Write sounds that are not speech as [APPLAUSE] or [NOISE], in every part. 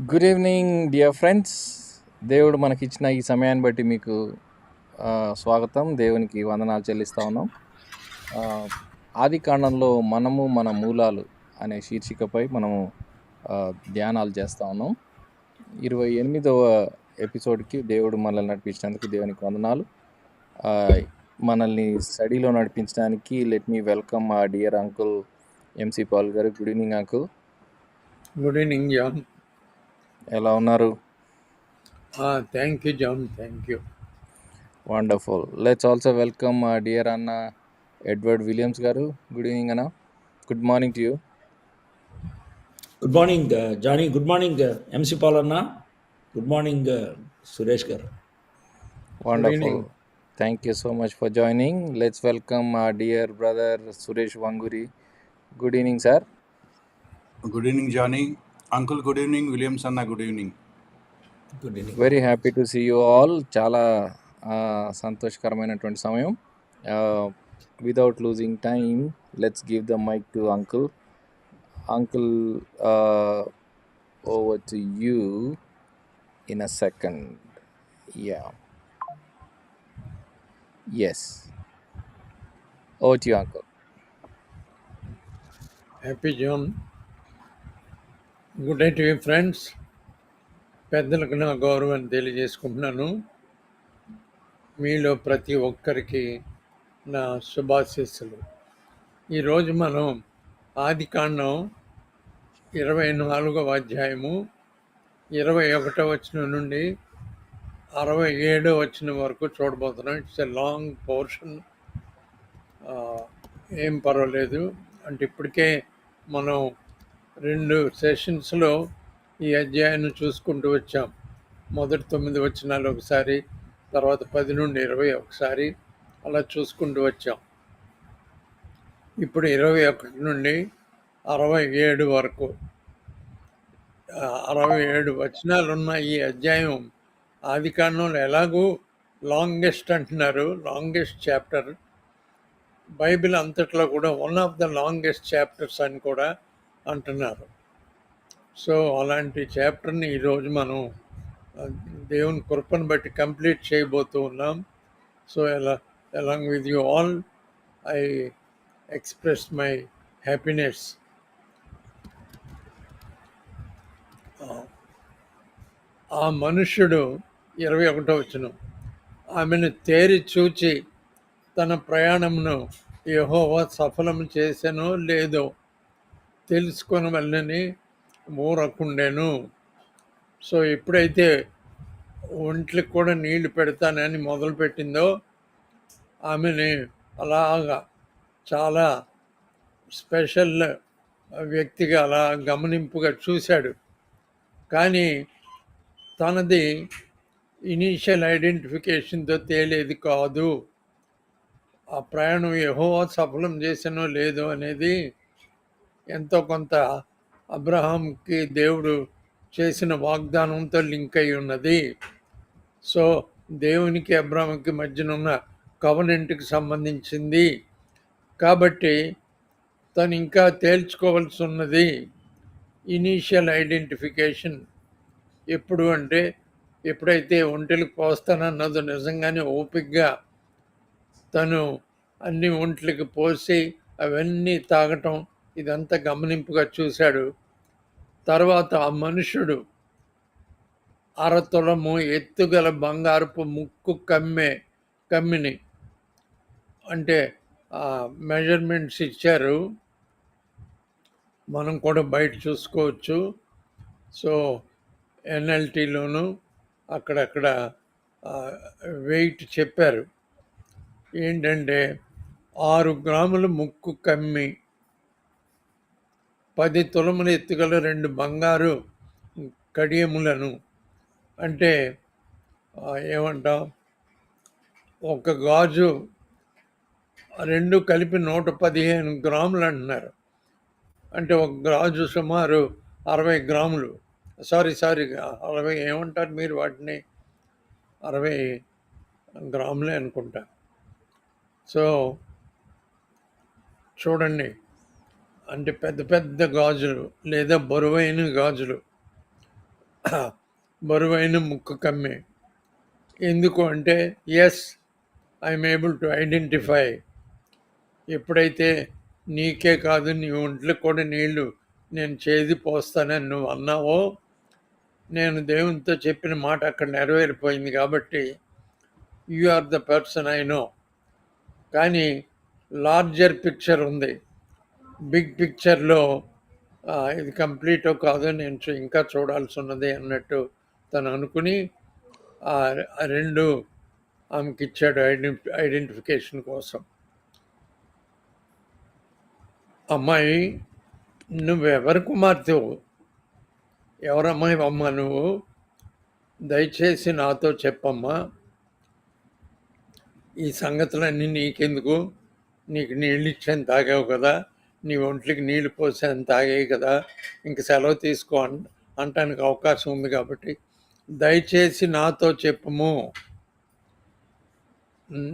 Good evening dear friends దేవుడు మనకిచ్చిన ఈ సమయాన్ని బట్టి మీకు స్వాగతం. దేవునికి వందనాలు చెల్లిస్తా ఉన్నాం. ఆది కాండంలో మనము మన మూలాలు అనే శీర్షికపై మనము ధ్యానాలు చేస్తూ ఉన్నాం. ఇరవై ఎనిమిదవ ఎపిసోడ్కి దేవుడు మనల్ని నడిపించినందుకు దేవునికి వందనాలు. మనల్ని స్టడీలో నడిపించడానికి let me welcome a dear uncle MC Paul garu. Good evening uncle good evening John ఎలా ఉన్నారు? Thank you John thank you wonderful let's also welcome dear అన్న Edward Williams garu. Good evening అన్న good morning to you good morning Johnny good morning MC Paul అన్న good morning Suresh garu. Wonderful. Thank you so much for joining let's welcome dear brother Suresh Vanguri good evening sir good evening Johnny uncle good evening Williams అన్న good evening good evening very happy to see you all చాలా ఆ, సంతోషకరమైనటువంటి సమయం. Without losing time let's give the mic to uncle uncle over to you in a second yeah yes over to you uncle happy John good night you friends పెద్దలకు నా గౌరవాన్ని తెలియజేసుకుంటున్నాను. మీలో ప్రతి ఒక్కరికి నా శుభాశీస్సులు. ఈరోజు మనం ఆది కాండం ఇరవై నాలుగవ అధ్యాయము ఇరవై ఒకటో వచ్చిన నుండి అరవై ఏడో వచ్చిన వరకు చూడబోతున్నాం. ఇట్స్ ఎ లాంగ్ పోర్షన్ ఏం పర్వాలేదు. అంటే ఇప్పటికే మనం రెండు సెషన్స్లో ఈ అధ్యాయాన్ని చూసుకుంటూ వచ్చాం. మొదటి తొమ్మిది వచనాలు ఒకసారి తర్వాత పది నుండి ఇరవై ఒకసారి అలా చూసుకుంటూ వచ్చాం. ఇప్పుడు ఇరవై ఒకటి నుండి అరవై ఏడు వరకు. అరవై ఏడు వచనాలు ఉన్న ఈ అధ్యాయం ఆది కాండంలో ఎలాగూ లాంగెస్ట్ అంటున్నారు లాంగెస్ట్ చాప్టర్. బైబిల్ అంతట్లో కూడా one of the longest chapters అని కూడా అంటున్నారు. సో అలాంటి చాప్టర్ని ఈరోజు మనం దేవుని కృపను బట్టి కంప్లీట్ చేయబోతూ ఉన్నాం. సో ఎలా along with you all I express my happiness ఆ మనుష్యుడు ఇరవై ఒకటో వచ్చిన ఆమెను తేరి చూచి తన ప్రయాణమును యహోవా సఫలం చేసెనో లేదో తెలుసుకొని వెళ్ళని ఊరకుండెను సో ఎప్పుడైతే ఒంట్లకు కూడా నీళ్ళు పెడతానని మొదలుపెట్టిందో ఆమెని అలాగా చాలా స్పెషల్ వ్యక్తిగా అలా గమనింపుగా చూశాడు. కానీ తనది ఇనీషియల్ ఐడెంటిఫికేషన్తో తేలేది కాదు. ఆ ప్రయాణం ఏహో సఫలం చేసానో లేదో అనేది ఎంతో కొంత అబ్రహాంకి దేవుడు చేసిన వాగ్దానంతో లింక్ అయి ఉన్నది. సో దేవునికి అబ్రహంకి మధ్యన ఉన్న కవనెంట్కి సంబంధించింది. కాబట్టి తను ఇంకా తేల్చుకోవాల్సి ఉన్నది ఇనీషియల్ ఐడెంటిఫికేషన్. ఎప్పుడు అంటే ఎప్పుడైతే ఒంటెలకు పోస్తానన్నదో నిజంగానే ఓపికగా తను అన్ని ఒంట్లకి పోసి అవన్నీ తాగటం ఇదంతా గమనింపుగా చూశాడు. తర్వాత ఆ మనుషుడు అరతులము ఎత్తుగల బంగారపు ముక్కు కమ్మే కమ్మిని అంటే మెజర్మెంట్స్ ఇచ్చారు. మనం కూడా బయట చూసుకోవచ్చు. సో ఎన్ఎల్టీలోను అక్కడక్కడ వెయిట్ చెప్పారు. ఏంటంటే ఆరు గ్రాముల ముక్కు కమ్మి పది తులముల ఎత్తుగల రెండు బంగారు కడియములను. అంటే ఏమంటాం? ఒక గాజు రెండు కలిపి నూట పదిహేను గ్రాములు అంటున్నారు. అంటే ఒక గాజు సుమారు అరవై గ్రాములు. సారీ సారీ అరవై ఏమంటారు మీరు వాటిని? అరవై గ్రాములే అనుకుంటా. సో చూడండి. అంటే పెద్ద పెద్ద గాజులు లేదా బరువైన గాజులు. [CLEARS THROAT] బరువైన ముక్కు కమ్మి. ఎందుకు అంటే as I'm able to identify ఎప్పుడైతే నీకే కాదు నీ ఒంట్లో కూడా నీళ్ళు నేను చేది పోస్తానని నువ్వు అన్నావో నేను దేవునితో చెప్పిన మాట అక్కడ నెరవేరిపోయింది కాబట్టి you are the person I know కానీ లార్జర్ పిక్చర్ ఉంది. బిగ్ పిక్చర్లో ఇది కంప్లీట్ కాదు నేను ఇంకా చూడాల్సి ఉన్నది అన్నట్టు తను అనుకుని రెండు ఆమెకి ఇచ్చాడు ఐడెంటి ఐడెంటిఫికేషన్ కోసం. అమ్మాయి నువ్వెవరి కుమార్తెవు ఎవరమ్మాయి అమ్మ నువ్వు? దయచేసి నాతో చెప్పమ్మా. ఈ సంగతులన్నీ నీకెందుకు? నీకు నీళ్ళు ఇచ్చాను తాగావు కదా? నీ ఒంట్లకి నీళ్ళు పోసాను తాగాయి కదా ఇంక సెలవు తీసుకో అంటానికి అవకాశం ఉంది కాబట్టి దయచేసి నాతో చెప్పము.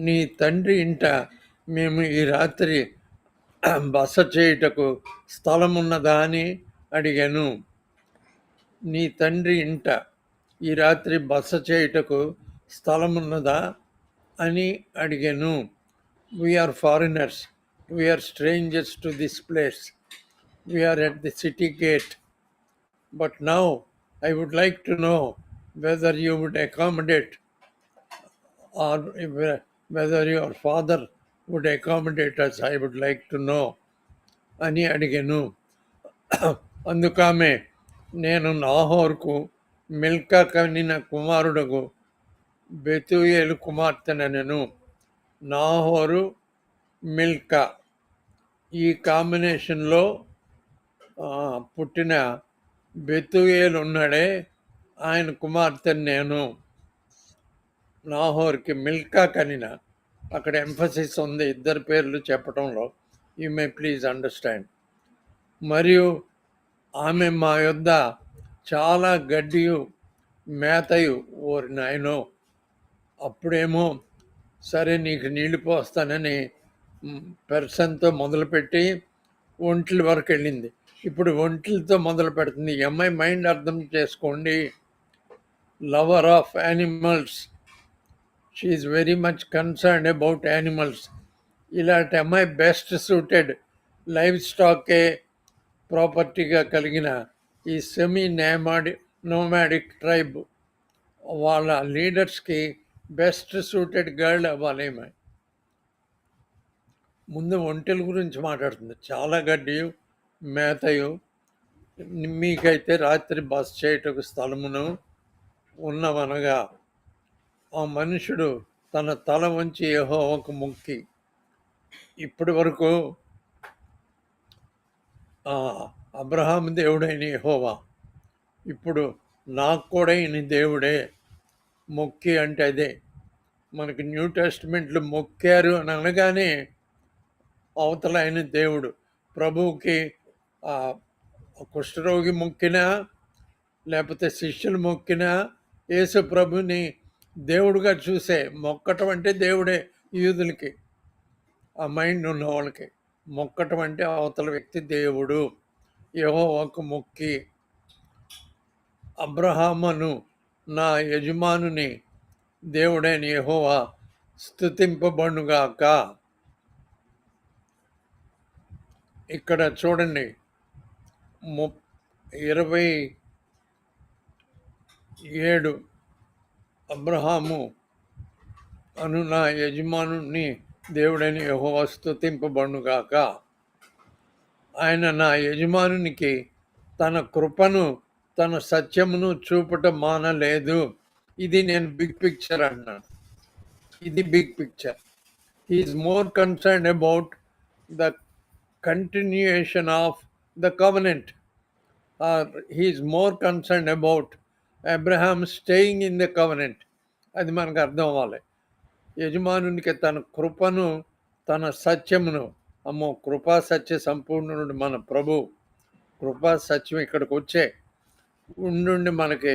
నీ తండ్రి ఇంట మేము ఈ రాత్రి బస చేయుటకు స్థలం ఉన్నదా అని అడిగాను. నీ తండ్రి ఇంట ఈ రాత్రి బస చేయుటకు స్థలం ఉన్నదా అని అడిగాను. We are foreigners we're strangers to this place we're at the city gate but now I would like to know whether you would accommodate or if- whether your father would accommodate us, I would like to know అని అడిగాను అందుకామె నేను నాహోర్కు మిల్కా కనిన కుమారుడకు Bethuel కుమార్తెనను నాహోరు మిల్కా. ఈ కాంబినేషన్లో పుట్టిన Bethuel ఉన్నాడే ఆయన కుమార్తెను నేను. నాహోర్కి మిల్కా కనిన. అక్కడ ఎంఫసిస్ ఉంది ఇద్దరు పేర్లు చెప్పడంలో యూ మే ప్లీజ్ అండర్స్టాండ్ మరియు ఆమె మా యొద్ద చాలా గడ్డియు మేతయు ఓరి నాయనో. అప్పుడేమో సరే నీకు నీళ్ళు పోస్తానని పెర్సన్తో మొదలుపెట్టి ఒంట్ల వరకు వెళ్ళింది. ఇప్పుడు ఒంట్లతో మొదలు పెడుతుంది. ఎంఐ మైండ్ అర్థం చేసుకోండి. Lover of animals. She is very much concern about animals ఇలాంటి అమ్మాయి బెస్ట్ సూటెడ్ లైవ్ స్టాకే ప్రాపర్టీగా కలిగిన ఈ సెమీ నేమాడి నోమాడిక్ ట్రైబ్ వాళ్ళ లీడర్స్కి బెస్ట్ సూటెడ్ గర్ల్ అవ్వాలేమో ముందు ఒంటెల గురించి మాట్లాడుతుంది. చాలా గడ్డియు మేతయు మీకైతే రాత్రి బస్ చేయటకు స్థలమును ఉన్నవనగా ఆ మనుషుడు తన తల వంచి యెహోవాకు మొక్కి ఇప్పటి వరకు అబ్రహాం దేవుడైన యెహోవా ఇప్పుడు నాకు కూడా ఈయన దేవుడే మొక్కి అంటే అదే. మనకి న్యూ టెస్ట్మెంట్లు మొక్కారు అని అనగానే అవతల ఆయన దేవుడు. ప్రభువుకి కుష్ఠరోగి మొక్కినా లేకపోతే శిష్యులు మొక్కినా యేసు ప్రభుని దేవుడుగా చూసే మొక్కటం అంటే దేవుడే యూదులకి ఆ మైండ్ ఉన్న వాళ్ళకి. మొక్కటం అంటే అవతల వ్యక్తి దేవుడు. యెహోవాకు మొక్కి అబ్రహామను నా యజమానుని దేవుడైన యహోవా స్థుతింపబడుగాక ఇక్కడ చూడండి. ము ఇరవై ఏడు అబ్రహాము అను నా యజమానుని దేవుడని యెహోవా స్తుతింపబడుగాక ఆయన నా యజమానునికి తన కృపను తన సత్యమును చూపటం మానలేదు. ఇది నేను బిగ్ పిక్చర్ అన్నాను. ఇది big picture is more concern about the continuation of the covenant or he is more concern about Abraham staying in the covenant అది మనకు అర్థం అవ్వాలి. యజమానునికి తన కృపను తన సత్యమును అమ్మో కృపా సత్య సంపూర్ణుడు మన ప్రభు. కృపా సత్యం ఇక్కడికి వచ్చే. ఉండుండి మనకి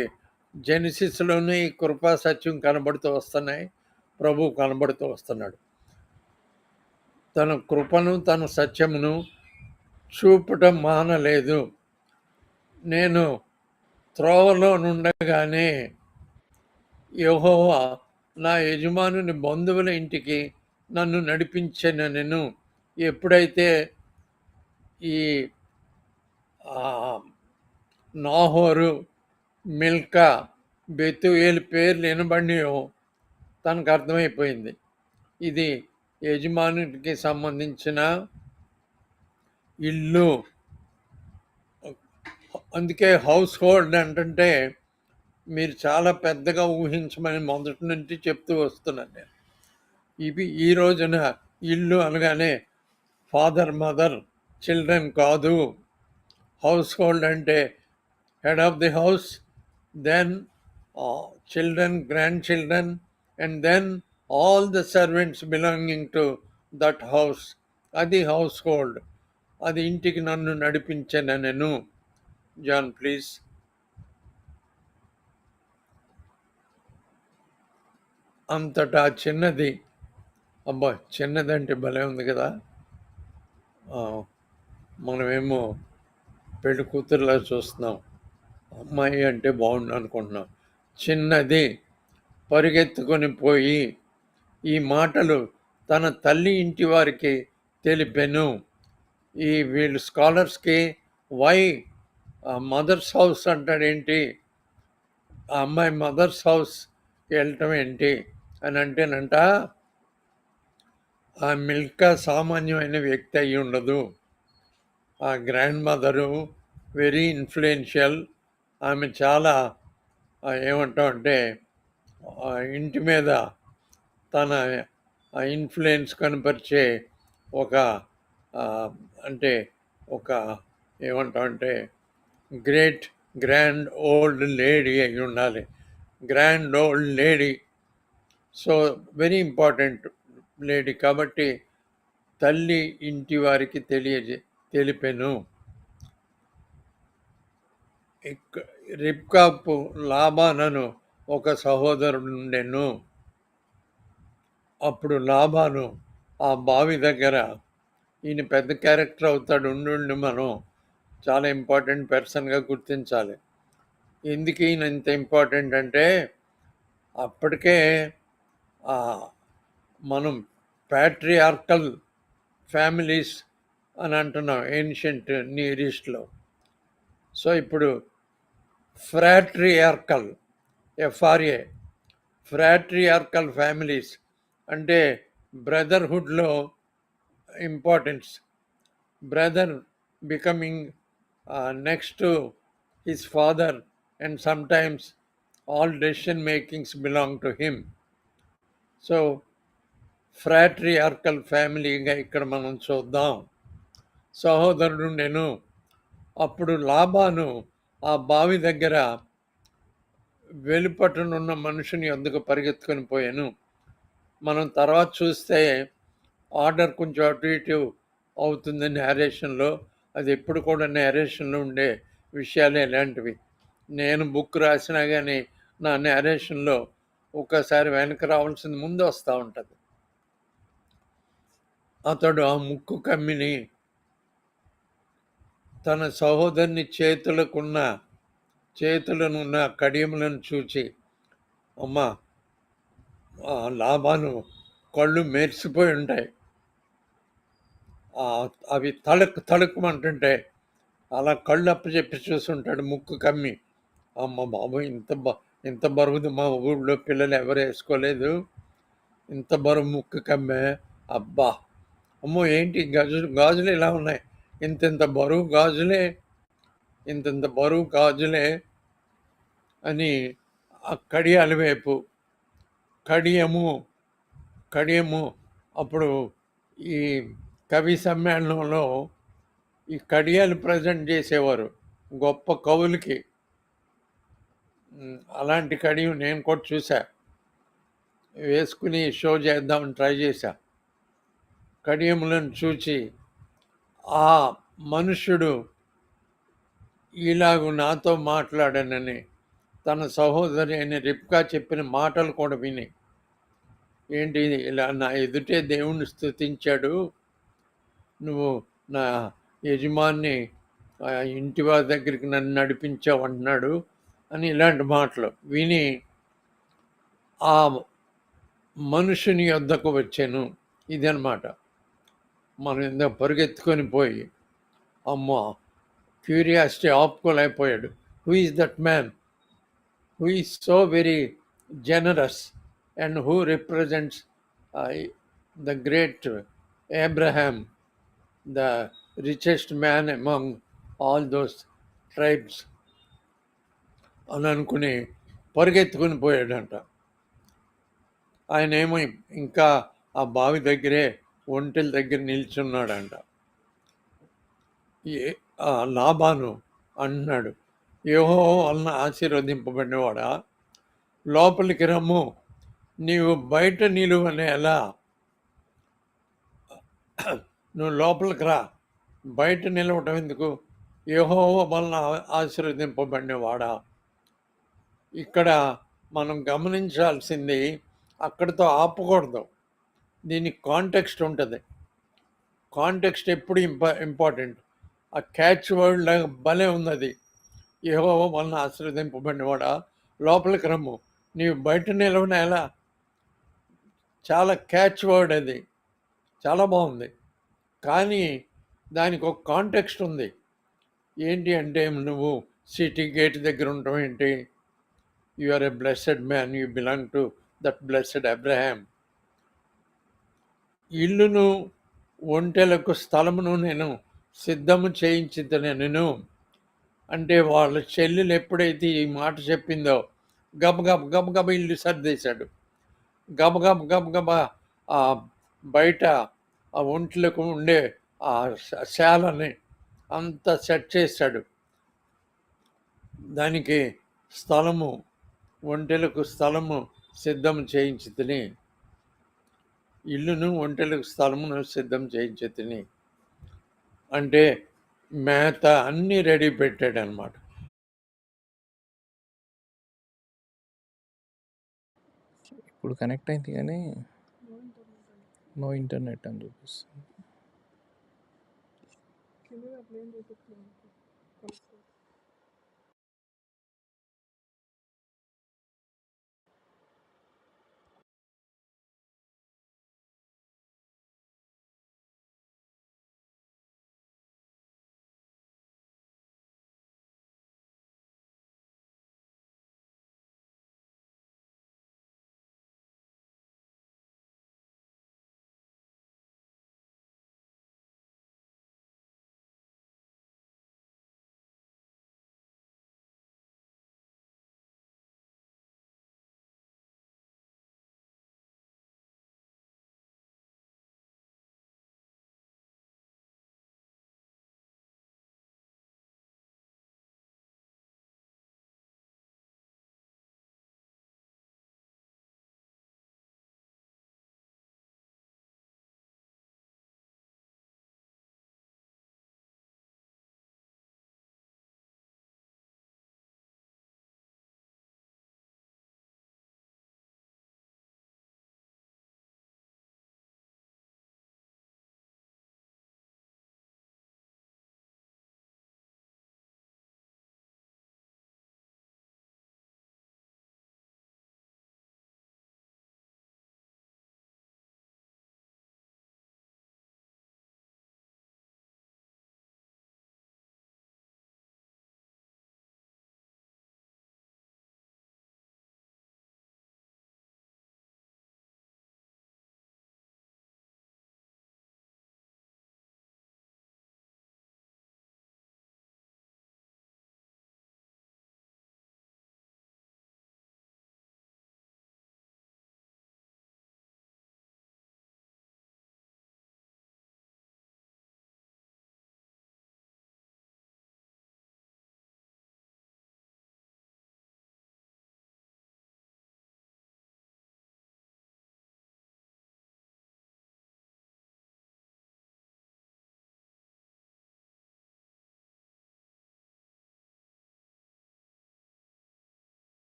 జెనిసిస్లోనే ఈ కృపా సత్యం కనబడుతూ వస్తున్నాయి. ప్రభు కనబడుతూ వస్తున్నాడు. తన కృపను తన సత్యమును చూపటం మానలేదు. నేను త్రోవలో నుండగానే యహోవా నా యజమానుని బంధువుల ఇంటికి నన్ను నడిపించిన నేను. ఎప్పుడైతే ఈ నాహోరు మిల్కా బెతుయేలు పేర్లు వినబడినయో తనకు అర్థమైపోయింది. ఇది యజమానికి సంబంధించిన ఇల్లు. అందుకే హౌస్ హోల్డ్ అంటే మీరు చాలా పెద్దగా ఊహించమని మొదటి నుంచి చెప్తూ వస్తున్నాను నేను. ఇవి ఈ రోజున ఇల్లు అనగానే ఫాదర్ మదర్ చిల్డ్రన్ కాదు. హౌస్ హోల్డ్ అంటే head of the house then children grandchildren and then all the servants belonging to that house అది హౌస్ హోల్డ్ అది ఇంటికి నన్ను నడిపించిన నేను జాన్ ప్లీజ్ అంతటా చిన్నది. అబ్బా చిన్నదంటే భలే ఉంది కదా. మనమేమో పెళ్ళి కూతురులా చూస్తున్నాం. అమ్మాయి అంటే బాగుండు అనుకుంటున్నాం. చిన్నది. పరిగెత్తుకొని పోయి ఈ మాటలు తన తల్లి ఇంటి వారికి తెలిపెను. ఈ వీళ్ళు స్కాలర్స్కి వై మదర్స్ హౌస్ అంటాడేంటి ఆ అమ్మాయి మదర్స్ హౌస్ వెళ్ళటం ఏంటి? అని అంటేనంట ఆ మిల్కా సామాన్యమైన వ్యక్తి అయి ఉండదు. ఆ గ్రాండ్ మదరు వెరీ ఇన్ఫ్లుయెన్షియల్. ఆమె చాలా ఆ, ఏమంటాం అంటే ఆ ఇంటి మీద తన ఇన్ఫ్లుయెన్స్ కనపరిచే ఒక అంటే ఒక ఏమంటామంటే గ్రేట్ గ్రాండ్ ఓల్డ్ లేడీ అయి ఉండాలి. Grand old lady so very important lady కాబట్టి తల్లి ఇంటి వారికి తెలియజే తెలిపెను. ఇక్క- లాభానను ఒక సహోదరుడు ఉండెను. అప్పుడు లాభాను ఆ బావి దగ్గర. ఈయన పెద్ద క్యారెక్టర్ అవుతాడు ఉండి మనం. చాలా ఇంపార్టెంట్ పర్సన్గా గుర్తించాలి. ఎందుకు ఈయన ఇంత ఇంపార్టెంట్ అంటే అప్పటికే మనం ప్యాట్రియార్కల్ ఫ్యామిలీస్ అని అంటున్నాం ఏన్షియంట్ నియర్ ఈస్ట్లో. సో ఇప్పుడు ఫ్రాట్రియార్కల్ ఎఫ్ఆర్ఏ ఫ్రాట్రియార్కల్ ఫ్యామిలీస్ అంటే బ్రదర్హుడ్లో importance. Brother becoming next his father and sometimes all decision makings belong to him. So fratriarchal ఫ్యామిలీగా ఇక్కడ మనం చూద్దాం. సహోదరుడు నేను అప్పుడు లాభాను ఆ బావి దగ్గర వెలుపటనున్న మనుషుని ఎందుకు పరిగెత్తుకొని పోయాను. మనం తర్వాత చూస్తే ఆర్డర్ కొంచెం అటు ఇటు అవుతుంది నేరేషన్లో అది ఎప్పుడు కూడా నేరేషన్లో ఉండే విషయాలు ఎలాంటివి నేను బుక్ రాసినా కానీ నా నేరేషన్లో ఒక్కసారి వెనక రావాల్సింది ముందు వస్తూ ఉంటుంది. అతడు ఆ ముక్కు కమ్మిని తన సహోదరుని చేతులకున్న చేతులనున్న కడియములను చూచి అమ్మా లాభాలు కళ్ళు మెరిసిపోయి ఉంటాయి. అవి తళుక్ తళుకుమంటుంటే అలా కళ్ళు అప్పచెప్పి చూస్తుంటాడు ముక్కు కమ్మి. అమ్మ బాబు ఇంత బ ఇంత బరువుది మా ఊళ్ళో పిల్లలు ఎవరు వేసుకోలేదు? ఇంత బరువు ముక్కు కమ్మే. అబ్బా! అమ్మో ఏంటి గాజులు గాజులు ఇలా ఉన్నాయి? ఇంత ఇంత బరువు గాజులే ఇంత ఇంత బరువు గాజులే అని అక్కడి కడియాల కడియము కడియము. అప్పుడు ఈ కవి సమ్మేళనంలో ఈ కడియాలు ప్రజెంట్ చేసేవారు గొప్ప కవులకి. అలాంటి కడియం నేను కూడా చూసా వేసుకుని షో చేద్దామని ట్రై చేశా. కడియములను చూచి ఆ మనుష్యుడు ఇలాగ నాతో మాట్లాడానని తన సహోదరి అయిన రిప్కా చెప్పిన మాటలు కూడా విని ఏంటి ఇలా నా ఎదుటే దేవుణ్ణి స్తుతించాడు. నువ్వు నా యజమాన్ని ఇంటి వారి దగ్గరికి నన్ను నడిపించావు అంటున్నాడు అని ఇలాంటి మాటలు విని ఆ మనుషుని యొద్దకు వచ్చాను. ఇదనమాట మనం ఇందాక పరిగెత్తుకొని పోయి అమ్మో curiosity ఆపుకోలేకపోయాడు. Who is that man? Who is so very generous and who represents uh, the great Abraham, the richest man among all those tribes. అని అనుకుని పరిగెత్తుకుని పోయాడంట ఆయన ఏమో ఇంకా ఆ బావి దగ్గరే ఒంటెల దగ్గర నిల్చున్నాడంట ఏ ఆ లాభాను అంటున్నాడు యోహో వలన ఆశీర్వదింపబడినవాడా? లోపలికి రమ్ము నీవు బయట నిలువనే ఎలా నువ్వు లోపలికి రా. బయట నిలవటం ఎందుకు? ఏహో వలన ఆశీర్వదింపబడినవాడా? ఇక్కడ మనం గమనించాల్సింది అక్కడితో ఆపకూడదు. దీనికి కాంటెక్స్ట్ ఉంటుంది. కాంటెక్స్ట్ ఎప్పుడు ఇంపా ఇంపార్టెంట్ ఆ క్యాచ్ వర్డ్ లాగా భలే ఉన్నది. ఏహో వలన ఆశీర్వదింపబడినవాడా లోపలికి రమ్ము. నీవు బయట నిలవన ఎలా? చాలా క్యాచ్ వర్డ్ అది. చాలా బాగుంది. కానీ దానికి ఒక కాంటెక్స్ట్ ఉంది. ఏంటి అంటే నువ్వు సిటీ గేట్ దగ్గర ఉండటం ఏంటి? You are a blessed man you belong to that blessed Abraham ఇల్లును ఒంటెలకు స్థలమును నేను సిద్ధము చేయించిందని నేను అంటే వాళ్ళ చెల్లెలు ఎప్పుడైతే ఈ మాట చెప్పిందో గబగబ గబగబ ఇల్లు సర్దేశాడు. గబగబ గబగబ ఆ బయట ఆ ఒంట్లకు ఉండే ఆ శాలని అంతా సెట్ చేశాడు. దానికి స్థలము ఒంటెలకు స్థలము సిద్ధం చేయించి తిని ఇల్లును ఒంటెలకు స్థలమును సిద్ధం చేయించి తిని. అంటే మేత అన్నీ రెడీ పెట్టాడు అనమాట ఇప్పుడు కనెక్ట్ అయింది కానీ నో ఇంటర్నెట్ అని చూపిస్తుంది.